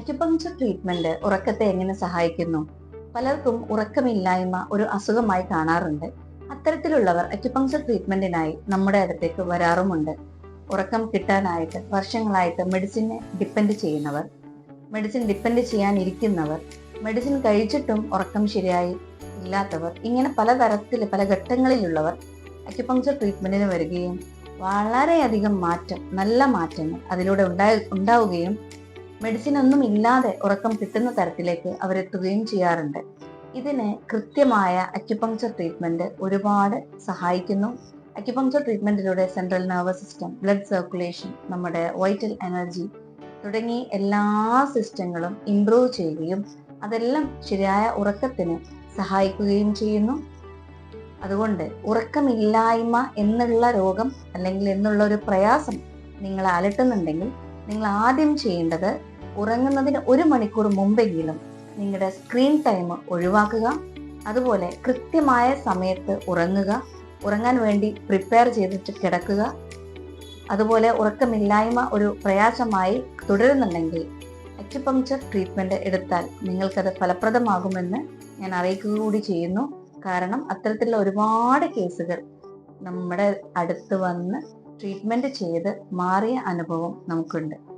Acupuncture treatment ഉറക്കത്തെ എങ്ങനെ സഹായിക്കുന്നു? പലർക്കും ഉറക്കമില്ലായ്മ ഒരു അസുഖമായി കാണാറുണ്ട്. അത്തരത്തിലുള്ളവർ അക്യുപങ്ചർ ട്രീറ്റ്മെന്റിനായി നമ്മുടെ അടുത്തേക്ക് വരാറുമുണ്ട്. ഉറക്കം കിട്ടാനായിട്ട് വർഷങ്ങളായിട്ട് മെഡിസിനെ ഡിപ്പെൻഡ് ചെയ്യുന്നവർ മെഡിസിൻ ഡിപ്പെൻഡ് ചെയ്യാനിരിക്കുന്നവർ മെഡിസിൻ കഴിച്ചിട്ടും ഉറക്കം ശരിയായി ഇല്ലാത്തവർ ഇങ്ങനെ പലതരത്തിൽ പല ഘട്ടങ്ങളിലുള്ളവർ അക്യുപങ്ചർ ട്രീറ്റ്മെന്റിന് വരികയും വളരെയധികം മാറ്റം നല്ല മാറ്റങ്ങൾ അതിലൂടെ ഉണ്ടായി ഉണ്ടാവുകയും മെഡിസിൻ ഒന്നും ഇല്ലാതെ ഉറക്കം കിട്ടുന്ന തരത്തിലേക്ക് അവരെത്തുകയും ചെയ്യാറുണ്ട്. ഇതിന് കൃത്യമായ അക്യുപങ്ചർ ട്രീറ്റ്മെന്റ് ഒരുപാട് സഹായിക്കുന്നു. Acupuncture ട്രീറ്റ്മെന്റിലൂടെ central nervous system blood circulation നമ്മുടെ വൈറ്റൽ എനർജി തുടങ്ങി എല്ലാ സിസ്റ്റങ്ങളും ഇംപ്രൂവ് ചെയ്യുകയും അതെല്ലാം ശരിയായ ഉറക്കത്തിന് സഹായിക്കുകയും ചെയ്യുന്നു. അതുകൊണ്ട് ഉറക്കമില്ലായ്മ എന്നുള്ള രോഗം അല്ലെങ്കിൽ എന്നുള്ള ഒരു പ്രയാസം നിങ്ങളെ അലട്ടുന്നുണ്ടെങ്കിൽ നിങ്ങൾ ആദ്യം ചെയ്യേണ്ടത് ഉറങ്ങുന്നതിന് ഒരു മണിക്കൂർ മുമ്പെങ്കിലും നിങ്ങളുടെ സ്ക്രീൻ ടൈം ഒഴിവാക്കുക. അതുപോലെ കൃത്യമായ സമയത്ത് ഉറങ്ങുക. ഉറങ്ങാൻ വേണ്ടി പ്രിപ്പയർ ചെയ്തിട്ട് കിടക്കുക. അതുപോലെ ഉറക്കമില്ലായ്മ ഒരു പ്രയാസമായി തുടരുന്നുണ്ടെങ്കിൽ അക്യുപങ്ചർ ട്രീറ്റ്മെന്റ് എടുത്താൽ നിങ്ങൾക്കത് ഫലപ്രദമാകുമെന്ന് ഞാൻ അറിയിക്കുക കൂടി ചെയ്യുന്നു. കാരണം അത്തരത്തിലുള്ള ഒരുപാട് കേസുകൾ നമ്മുടെ അടുത്ത് വന്ന് ട്രീറ്റ്മെന്റ് ചെയ്ത് മാറിയ അനുഭവം നമുക്കുണ്ട്.